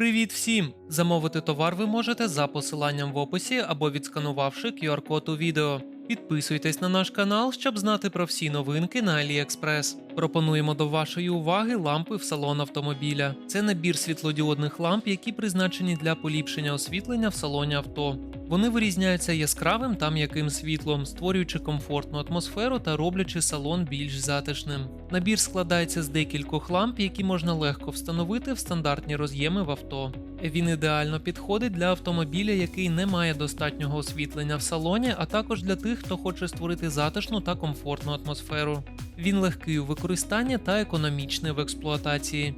Привіт всім! Замовити товар ви можете за посиланням в описі або відсканувавши QR-код у відео. Підписуйтесь на наш канал, щоб знати про всі новинки на AliExpress. Пропонуємо до вашої уваги лампи в салон автомобіля. Це набір світлодіодних ламп, які призначені для поліпшення освітлення в салоні авто. Вони вирізняються яскравим та м'яким світлом, створюючи комфортну атмосферу та роблячи салон більш затишним. Набір складається з декількох ламп, які можна легко встановити в стандартні роз'єми в авто. Він ідеально підходить для автомобіля, який не має достатнього освітлення в салоні, а також для тих, хто хоче створити затишну та комфортну атмосферу. Він легкий у використанні та економічний в експлуатації.